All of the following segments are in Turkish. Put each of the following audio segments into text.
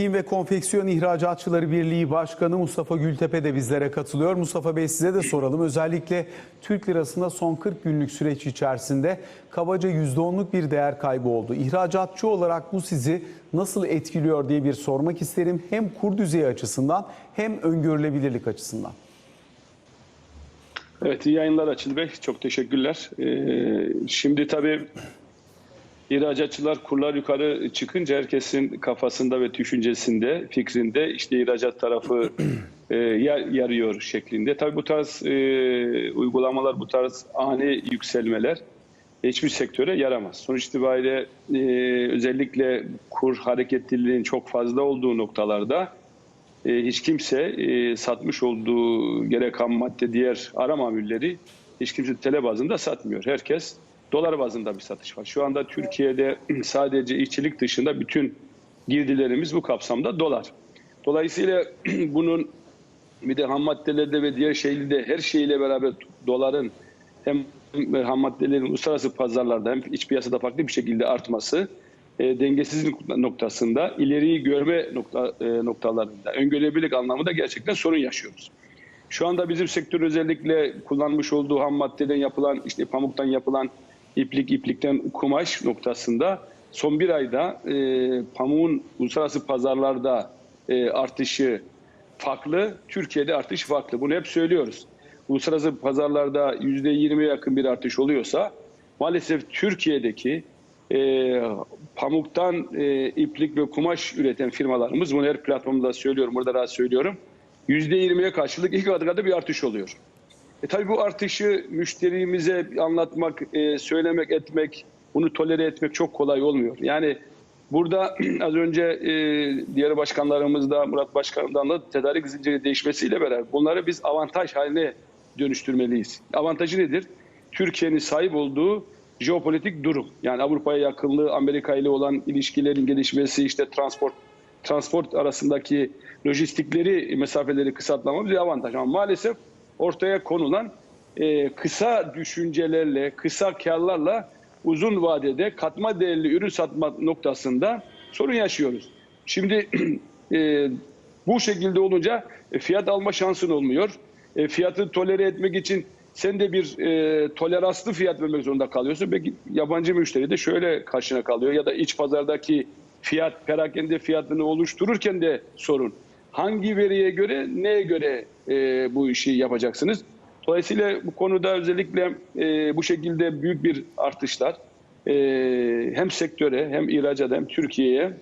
Giyim ve Konfeksiyon İhracatçıları Birliği Başkanı Mustafa Gültepe de bizlere katılıyor. Mustafa Bey size de soralım. Özellikle Türk lirasında son 40 günlük süreç içerisinde kabaca %10'luk bir değer kaybı oldu. İhracatçı olarak bu sizi nasıl etkiliyor diye bir sormak isterim. Hem kur düzeyi açısından hem öngörülebilirlik açısından. Evet iyi yayınlar Açıl Bey. Çok teşekkürler. Ee, şimdi tabii ihracatçılar kurlar yukarı çıkınca herkesin kafasında ve düşüncesinde, fikrinde işte ihracat tarafı e, yarıyor şeklinde. Tabii bu tarz e, uygulamalar, bu tarz ani yükselmeler hiçbir sektöre yaramaz. Sonuç itibariyle e, özellikle kur hareketliliğinin çok fazla olduğu noktalarda e, hiç kimse e, satmış olduğu gerek ham madde diğer ara mamulleri hiç kimse TL bazında satmıyor. Herkes dolar bazında bir satış var. Şu anda Türkiye'de sadece işçilik dışında bütün girdilerimiz bu kapsamda dolar. Dolayısıyla bunun bir de ham maddelerde ve diğer şeylerde her şeyle beraber doların hem ham maddelerin uluslararası pazarlarda hem iç piyasada farklı bir şekilde artması e, dengesizlik noktasında ileriyi görme nokta, e, noktalarında öngörebilirlik anlamında gerçekten sorun yaşıyoruz. Şu anda bizim sektör özellikle kullanmış olduğu ham maddeden yapılan işte pamuktan yapılan iplik iplikten kumaş noktasında son bir ayda e, pamuğun uluslararası pazarlarda e, artışı farklı, Türkiye'de artış farklı. Bunu hep söylüyoruz. Uluslararası pazarlarda %20'ye yakın bir artış oluyorsa maalesef Türkiye'deki e, pamuktan e, iplik ve kumaş üreten firmalarımız, bunu her platformda söylüyorum, burada rahat söylüyorum, %20'ye karşılık katı katı bir artış oluyor. E tabii bu artışı müşterimize anlatmak, e, söylemek, etmek, bunu tolere etmek çok kolay olmuyor. Yani burada az önce e, diğer başkanlarımız da Murat Başkan'dan da tedarik zinciri değişmesiyle beraber bunları biz avantaj haline dönüştürmeliyiz. Avantajı nedir? Türkiye'nin sahip olduğu jeopolitik durum. Yani Avrupa'ya yakınlığı, Amerika ile olan ilişkilerin gelişmesi, işte transport transport arasındaki lojistikleri, mesafeleri kısaltmamız bir avantaj. Ama maalesef ortaya konulan e, kısa düşüncelerle, kısa karlarla uzun vadede katma değerli ürün satma noktasında sorun yaşıyoruz. Şimdi e, bu şekilde olunca e, fiyat alma şansın olmuyor. E, fiyatı tolere etmek için sen de bir e, toleranslı fiyat vermek zorunda kalıyorsun. Belki yabancı müşteri de şöyle karşına kalıyor ya da iç pazardaki fiyat, perakende fiyatını oluştururken de sorun. Hangi veriye göre, neye göre e, bu işi yapacaksınız? Dolayısıyla bu konuda özellikle e, bu şekilde büyük bir artışlar e, hem sektöre hem ihracata hem Türkiye'ye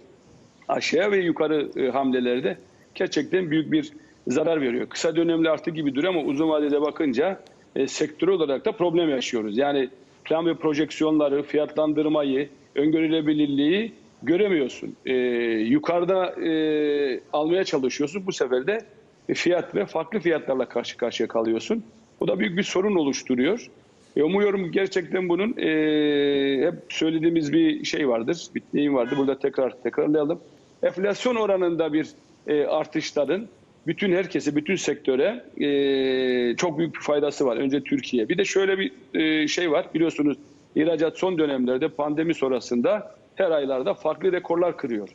aşağıya ve yukarı e, hamlelerde gerçekten büyük bir zarar veriyor. Kısa dönemli artı gibi duruyor ama uzun vadede bakınca e, sektör olarak da problem yaşıyoruz. Yani plan ve projeksiyonları, fiyatlandırmayı, öngörülebilirliği göremiyorsun. E, yukarıda e, almaya çalışıyorsun. Bu sefer de fiyat ve farklı fiyatlarla karşı karşıya kalıyorsun. Bu da büyük bir sorun oluşturuyor. E, umuyorum gerçekten bunun e, hep söylediğimiz bir şey vardır, bir deyim vardı. Burada tekrar tekrarlayalım. Enflasyon oranında bir e, artışların bütün herkese, bütün sektöre e, çok büyük bir faydası var. Önce Türkiye. Bir de şöyle bir e, şey var. Biliyorsunuz ihracat son dönemlerde pandemi sonrasında her aylarda farklı rekorlar kırıyor.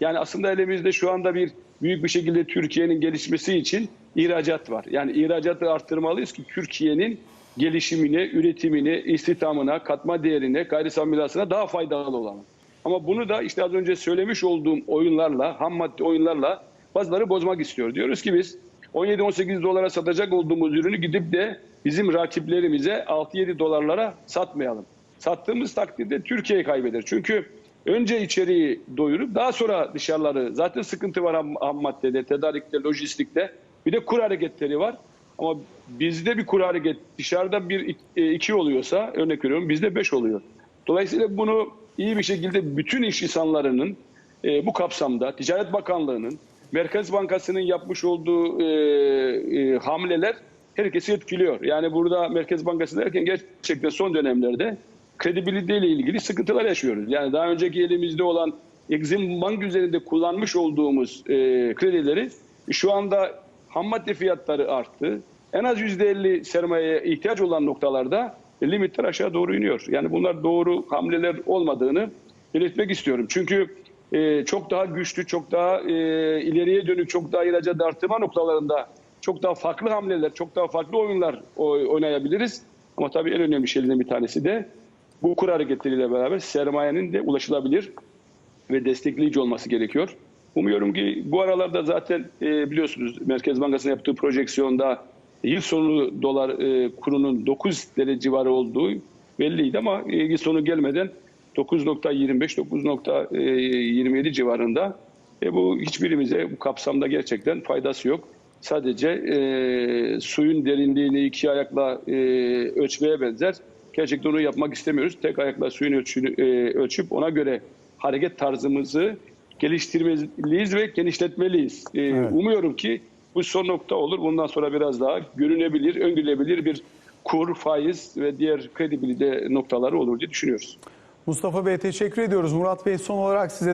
Yani aslında elimizde şu anda bir büyük bir şekilde Türkiye'nin gelişmesi için ihracat var. Yani ihracatı arttırmalıyız ki Türkiye'nin gelişimine, üretimine, istihdamına, katma değerine, gayri safi daha faydalı olalım. Ama bunu da işte az önce söylemiş olduğum oyunlarla, ham madde oyunlarla bazıları bozmak istiyor. Diyoruz ki biz 17-18 dolara satacak olduğumuz ürünü gidip de bizim rakiplerimize 6-7 dolarlara satmayalım. Sattığımız takdirde Türkiye kaybeder. Çünkü önce içeriği doyurup daha sonra dışarıları zaten sıkıntı var ham, maddede, tedarikte, lojistikte. Bir de kur hareketleri var. Ama bizde bir kur hareket dışarıda bir iki oluyorsa örnek veriyorum bizde beş oluyor. Dolayısıyla bunu iyi bir şekilde bütün iş insanlarının e, bu kapsamda Ticaret Bakanlığı'nın Merkez Bankası'nın yapmış olduğu e, e, hamleler herkesi etkiliyor. Yani burada Merkez Bankası derken gerçekten son dönemlerde kredibilite ile ilgili sıkıntılar yaşıyoruz. Yani daha önceki elimizde olan Exim Bank üzerinde kullanmış olduğumuz e, kredileri şu anda ham madde fiyatları arttı. En az %50 sermayeye ihtiyaç olan noktalarda limitler aşağı doğru iniyor. Yani bunlar doğru hamleler olmadığını belirtmek istiyorum. Çünkü e, çok daha güçlü, çok daha e, ileriye dönük, çok daha ihracat artırma noktalarında çok daha farklı hamleler, çok daha farklı oyunlar oynayabiliriz. Ama tabii en önemli şeylerden bir tanesi de bu kur hareketleriyle beraber sermayenin de ulaşılabilir ve destekleyici olması gerekiyor. Umuyorum ki bu aralarda zaten e, biliyorsunuz Merkez Bankası'nın yaptığı projeksiyonda yıl sonu dolar e, kurunun 9 TL civarı olduğu belliydi ama e, yıl sonu gelmeden 9.25 9.27 civarında. E, bu hiçbirimize bu kapsamda gerçekten faydası yok. Sadece e, suyun derinliğini iki ayakla e, ölçmeye benzer. Gerçekten onu yapmak istemiyoruz. Tek ayakla suyun ölçünü, e, ölçüp ona göre hareket tarzımızı geliştirmeliyiz ve genişletmeliyiz. E, Evet. Umuyorum ki bu son nokta olur. Bundan sonra biraz daha görünebilir, öngörülebilir bir kur, faiz ve diğer kredibilite noktaları olur diye düşünüyoruz. Mustafa Bey teşekkür ediyoruz. Murat Bey son olarak size